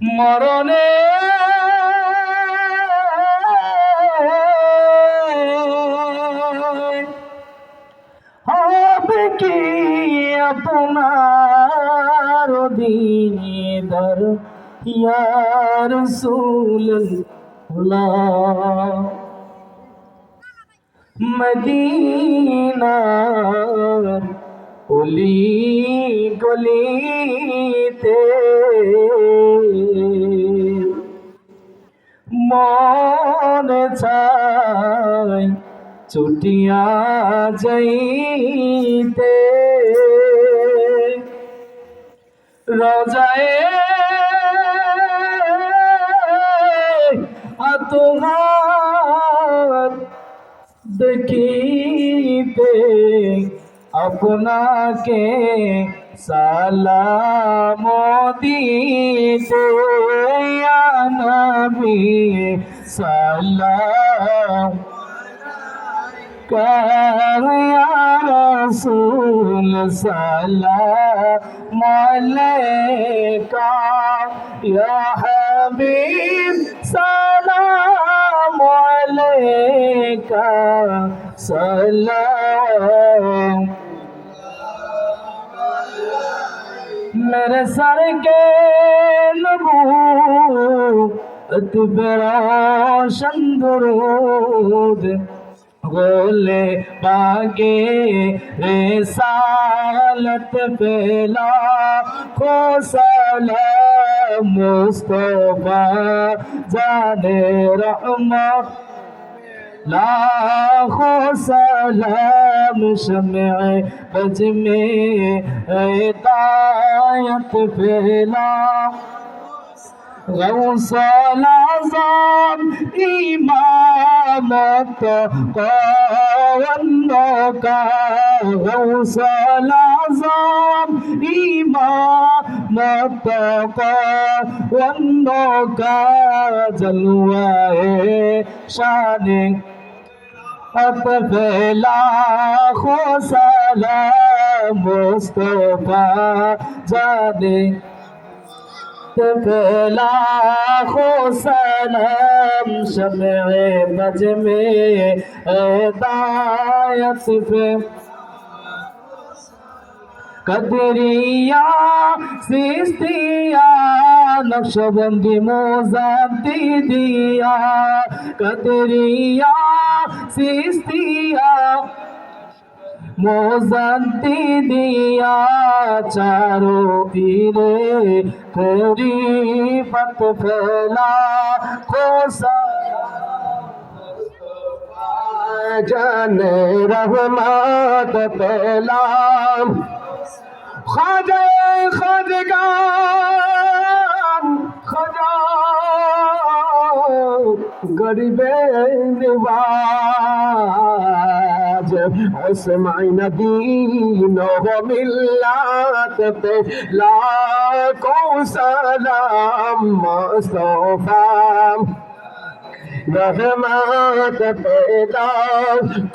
মরণে হবে কি আপনার দিদার ইয়া রাসূলুল্লাহ মদিনার অলি গলিতে। মন চাই ছুটিয়া যাইতে। রজায়ে তোমার দেখিতে। আপনাকে সালাম দিতে নবী সালাম। রসুল সালাম আলাইকা। ইয়া হাবিব সালাম আলাইকা। সালাম। मेरे सर के नबू रोशन दरूद गोले बागे रे सालत पेला खो सलाम मुस्तफा जाने रहमत لاکھوں سلام شمع بج میں ہدایت پھیلا غوث العظام امامت قوانوں کا غوث العظام امامت قوانوں کا جلوہ شان ফেলাখো সালাম মুস্তফা জানে ফেলাখো সালাম শমে মজমে দায়ত ফে কদরিয়া সিস্তিয়া নকশবন্দি মোজাব্দি দিয়া কদরিয়া সিস্তিয়া মোজান্তি দিয়া চারো পীরে করি পত ফেলা খোসা। জানে রহমাত পেলাম। খাজে খাজে গান খাজা গরিবে নিবাজ। ওসমাই নদীন মিল্লাতে লাকো সালাম মুস্তফা रहमत पैदा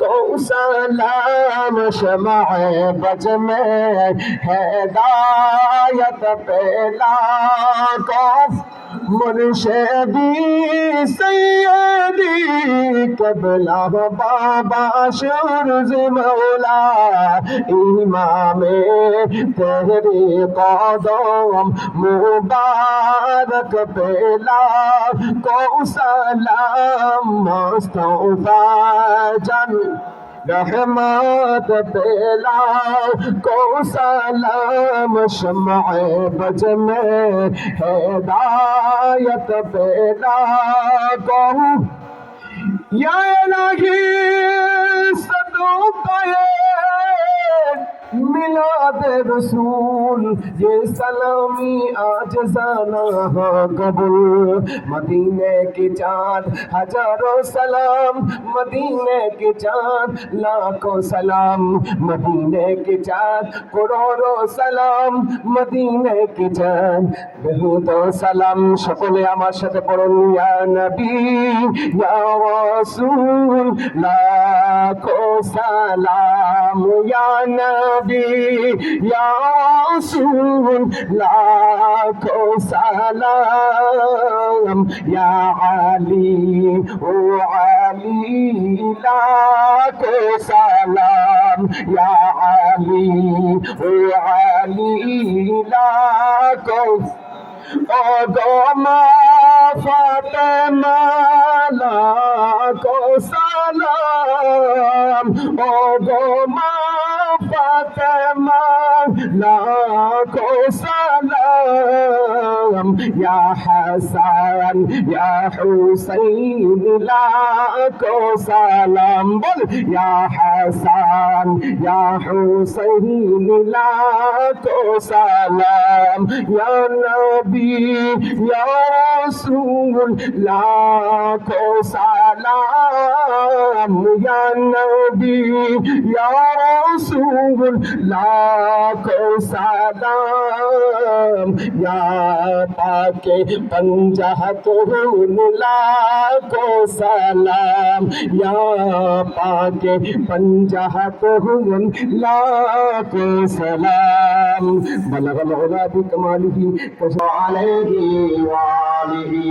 को सलाम शमा बज में हैदायत पैदा को মুর্শেদি সৈয়দি কবলা বাবা সুরজ মৌলা ইমামে তেহরি কদম মুবারক পেলা কৌসালাম মোস্তফা জান रहमत बेला को सलाम शमع बज में हिदायत बेला को या इलाही सदों पाए मिलाद रसूल ये सलामी आज जाना हो कबूल मदीने की चांद हजारों सलाम मदीने की चांद लाखों सलाम मदीने की चांद करोड़ों सलाम মদিনে কি চান বহুত সালাম সকলে আমার সাথে পড়ুন ইয়া নবী ইয়া রাসূল লাখো সালাম ইয়া নবী নবী ইয়া রাসূল লাখো সালাম ইয়া আলী ও আলী লাখো সালাম ইয়া আলী ও আলী লাখো অগমা ফাতেমা লাখো সালাম অগমা ফাতেমা লাখো সালাম ইয়া হাসান ইয়া হুসাইন লাখো সালাম বল ইয়া হাসান ইয়া হুসাইন লাখো সালাম ইয়া নবী ইয়া রাসূল লাখো সালাম ইয়া নবী ইয়া রাসূল লাখো সালাম ইয়া পাকে পঞ্জাহতুন লাখো সালাম ইয়া পাকে পঞ্জাহতুন লাখো সালাম বলগল উলা বিকমালিহি আলাইহি ওয়ালিহি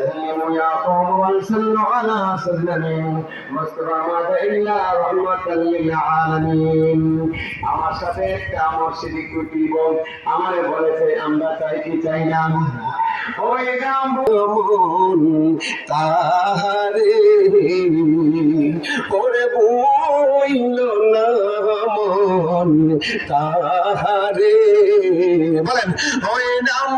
سلموا يا قوم وصلوا على سيدنا مصطفى إلا رحمة للعالمين আমার সাথে একটা আমার সেদিক দিব আমারে বলেছে আমরা চাই কি চাই না ওই গাম মন তাহারে করে বইল না মন তাহারে বলেন ওই নাম